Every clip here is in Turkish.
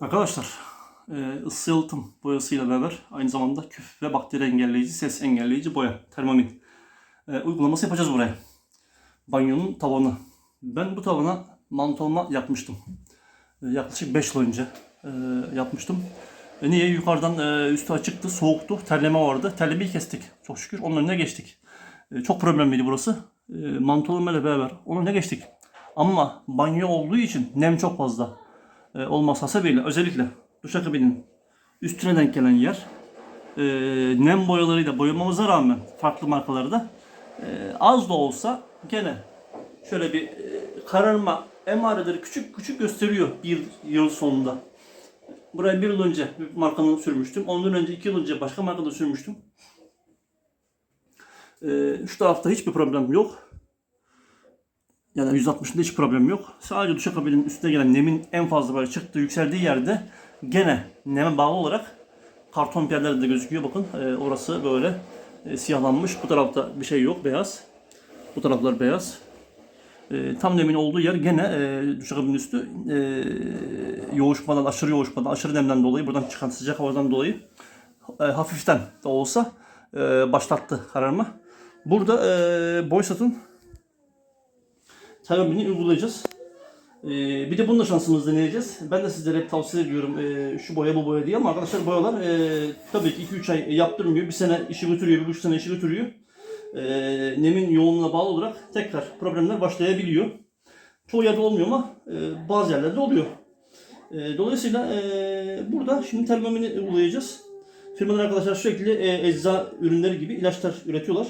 Arkadaşlar e, ısı yalıtım boyasıyla beraber aynı zamanda küf ve bakteri engelleyici, ses engelleyici boya, termomin e, uygulaması yapacağız buraya. Banyonun tavanı. Ben bu tavana mantolama yapmıştım. E, yaklaşık 5 yıl önce yapmıştım. Niye? Yukarıdan üstü açıktı, soğuktu, terleme vardı. Terlemeyi kestik. Çok şükür onun önüne geçtik. Çok problemliydi burası. Mantolama ile beraber onun önüne geçtik. Ama banyo olduğu için nem çok fazla e, olması hasebiyle özellikle duşakabinin üstüne denk gelen yer e, nem boyalarıyla boyamamıza rağmen farklı markalarda e, az da olsa gene şöyle bir e, kararma emareleri küçük küçük gösteriyor bir yıl sonunda. Buraya bir yıl önce bir markanın sürmüştüm. Ondan önce iki yıl önce başka markada sürmüştüm. E, şu tarafta hiçbir problem yok. Yani 160'ında hiç problem yok. Sadece duşakabinin üstüne gelen nemin en fazla böyle çıktığı, yükseldiği yerde gene neme bağlı olarak karton piyerlerde de gözüküyor. Bakın e, orası böyle e, siyahlanmış. Bu tarafta bir şey yok, beyaz. Bu taraflar beyaz. E, tam nemin olduğu yer gene e, duşakabinin üstü e, yoğuşmadan, aşırı yoğuşmadan, aşırı nemden dolayı, buradan çıkan sıcak havadan dolayı e, hafiften de olsa e, başlattı kararma. Burada e, Boysat'ın termini uygulayacağız. Ee, bir de bunun da şansımızı deneyeceğiz. Ben de sizlere hep tavsiye ediyorum ee, şu boya bu boya diye ama arkadaşlar boyalar ee, tabii ki 2-3 ay yaptırmıyor. Bir sene işi götürüyor, bir buçuk sene işi götürüyor. Ee, nemin yoğunluğuna bağlı olarak tekrar problemler başlayabiliyor. Çoğu yerde olmuyor ama bazı yerlerde oluyor. Dolayısıyla burada şimdi termomini uygulayacağız. Firmalar arkadaşlar sürekli ee, ecza ürünleri gibi ilaçlar üretiyorlar.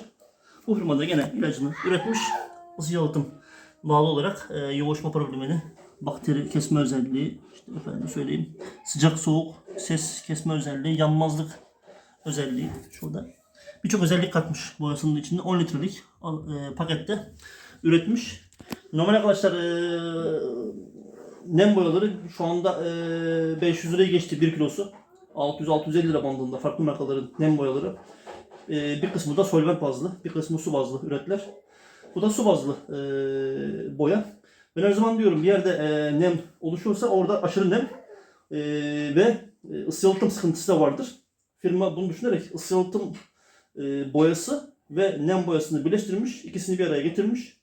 Bu firmada gene ilacını üretmiş. Isı yalıtım bağlı olarak e, yoğuşma problemini, bakteri kesme özelliği, işte efendim söyleyeyim, sıcak soğuk ses kesme özelliği, yanmazlık özelliği şurada. Birçok özellik katmış boyasının içinde 10 litrelik e, pakette üretmiş. Normal arkadaşlar e, nem boyaları şu anda e, 500 liraya geçti 1 kilosu. 600-650 lira bandında farklı markaların nem boyaları. E, bir kısmı da solvent bazlı, bir kısmı su bazlı ürettiler. Bu da su bazlı e, boya. Ben her zaman diyorum bir yerde e, nem oluşursa orada aşırı nem e, ve e, ısı yalıtım sıkıntısı da vardır. Firma bunu düşünerek ısı yalıtım e, boyası ve nem boyasını birleştirmiş, ikisini bir araya getirmiş.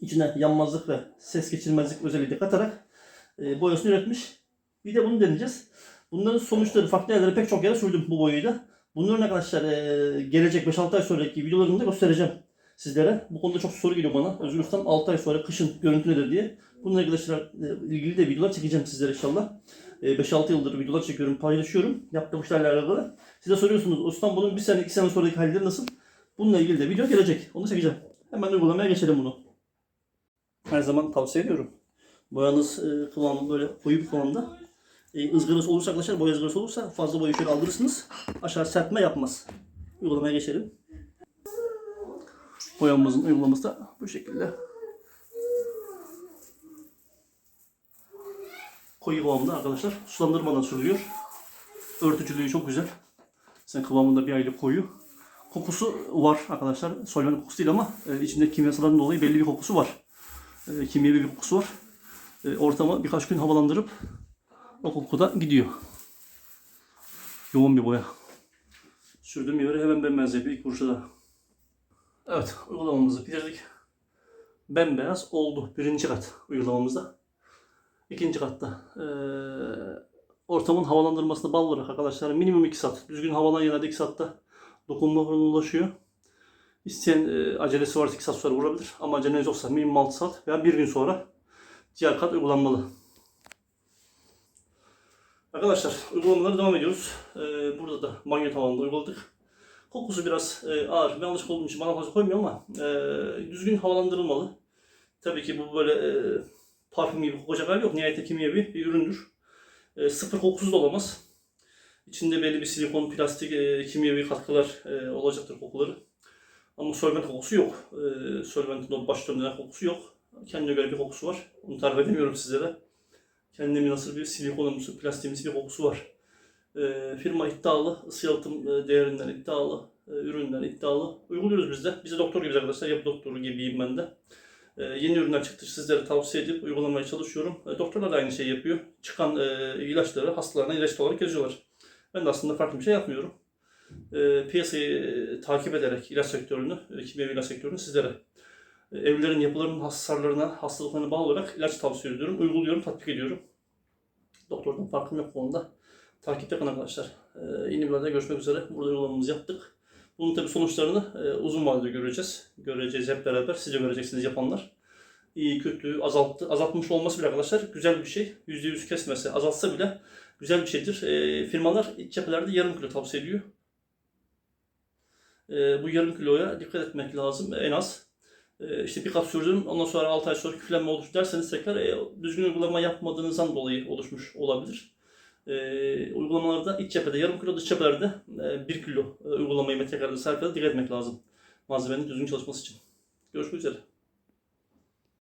İçine yanmazlık ve ses geçirmezlik özelliği de katarak e, boyasını üretmiş. Bir de bunu deneyeceğiz. Bunların sonuçları farklı yerlere pek çok yere sürdüm bu boyayı da. Bunların arkadaşlar e, gelecek 5-6 ay sonraki videolarımda göstereceğim sizlere. Bu konuda çok soru geliyor bana. Özgür Ustam 6 ay sonra kışın görüntü nedir diye. Bununla arkadaşlar e, ilgili de videolar çekeceğim sizlere inşallah. E, 5-6 yıldır videolar çekiyorum, paylaşıyorum. Yaptığım işlerle alakalı. Siz de soruyorsunuz Ustam bunun bir sene, iki sene sonraki halleri nasıl? Bununla ilgili de video gelecek. Onu çekeceğim. Hemen uygulamaya geçelim bunu. Her zaman tavsiye ediyorum. Boyanız e, kıvamı böyle koyu bir kıvamda. E, ızgarası olursa arkadaşlar, boya ızgarası olursa fazla boyayı şöyle aldırırsınız. Aşağı serpme yapmaz. Uygulamaya geçelim. Boyamızın uygulaması da bu şekilde. Koyu kıvamda arkadaşlar sulandırmadan sürülüyor. Örtücülüğü çok güzel. Sen kıvamında bir aylık koyu. Kokusu var arkadaşlar. Solvent kokusu değil ama e, içinde kimyasalların dolayı belli bir kokusu var. E, kimyevi bir kokusu var. E, ortamı birkaç gün havalandırıp o koku da gidiyor. Yoğun bir boya. Sürdüğüm yere hemen yapıyor ilk vuruşta da. Evet, uygulamamızı bitirdik. Bembeyaz oldu birinci kat uygulamamızda. İkinci katta eee, ortamın havalandırmasına bağlı olarak arkadaşlar minimum 2 saat. Düzgün havalan yerlerde 2 saatte dokunma ulaşıyor. İsteyen eee, acelesi varsa 2 saat sonra vurabilir. Ama aceleniz yoksa minimum 6 saat veya 1 gün sonra diğer kat uygulanmalı. Arkadaşlar uygulamalara devam ediyoruz. Eee, burada da banyo tavanında uyguladık. Kokusu biraz e, ağır. Ben alışık olduğum için bana fazla koymuyor ama e, düzgün havalandırılmalı. Tabii ki bu böyle e, parfüm gibi kokacak hali yok. Nihayetinde kimyevi bir üründür. E, sıfır kokusuz da olamaz. İçinde belli bir silikon, plastik, e, kimyevi katkılar e, olacaktır kokuları. Ama solvent kokusu yok. E, solventin o baş kokusu yok. Kendine göre bir kokusu var. Onu tarif edemiyorum sizlere. Kendine nasıl bir silikonumsu, plastiğimsi bir kokusu var. E, firma iddialı, ısı yalıtım e, değerinden iddialı, e, üründen iddialı. Uyguluyoruz biz de. Biz de doktor gibiyiz arkadaşlar. Yapı doktoru gibiyim ben de. E, yeni ürünler çıktı sizlere tavsiye edip uygulamaya çalışıyorum. E, doktorlar da aynı şeyi yapıyor. Çıkan e, ilaçları hastalarına ilaç olarak yazıyorlar. Ben de aslında farklı bir şey yapmıyorum. E, piyasayı e, takip ederek ilaç sektörünü, e, kimyevi ilaç sektörünü sizlere e, evlerin yapılarının hasarlarına, hastalıklarına bağlı olarak ilaç tavsiye ediyorum. Uyguluyorum, tatbik ediyorum. Doktordan farkım yok bu konuda. Takipte kalın arkadaşlar. Ee, yeni bir videoda görüşmek üzere. Burada uygulamamızı yaptık. Bunun tabi sonuçlarını e, uzun vadede göreceğiz. Göreceğiz hep beraber. Siz de göreceksiniz yapanlar. İyi kötü azalttı. Azaltmış olması bile arkadaşlar güzel bir şey. %100 kesmese azaltsa bile güzel bir şeydir. E, firmalar iç cephelerde yarım kilo tavsiye ediyor. E, bu yarım kiloya dikkat etmek lazım en az. E, işte bir kap sürdüm ondan sonra 6 ay sonra küflenme oluştu derseniz tekrar e, düzgün uygulama yapmadığınızdan dolayı oluşmuş olabilir. E, uygulamalarda iç cephede yarım kilo dış cephelerde e, 1 kilo e, uygulamayı sarf edip dikkat etmek lazım. Malzemenin düzgün çalışması için. Görüşmek üzere.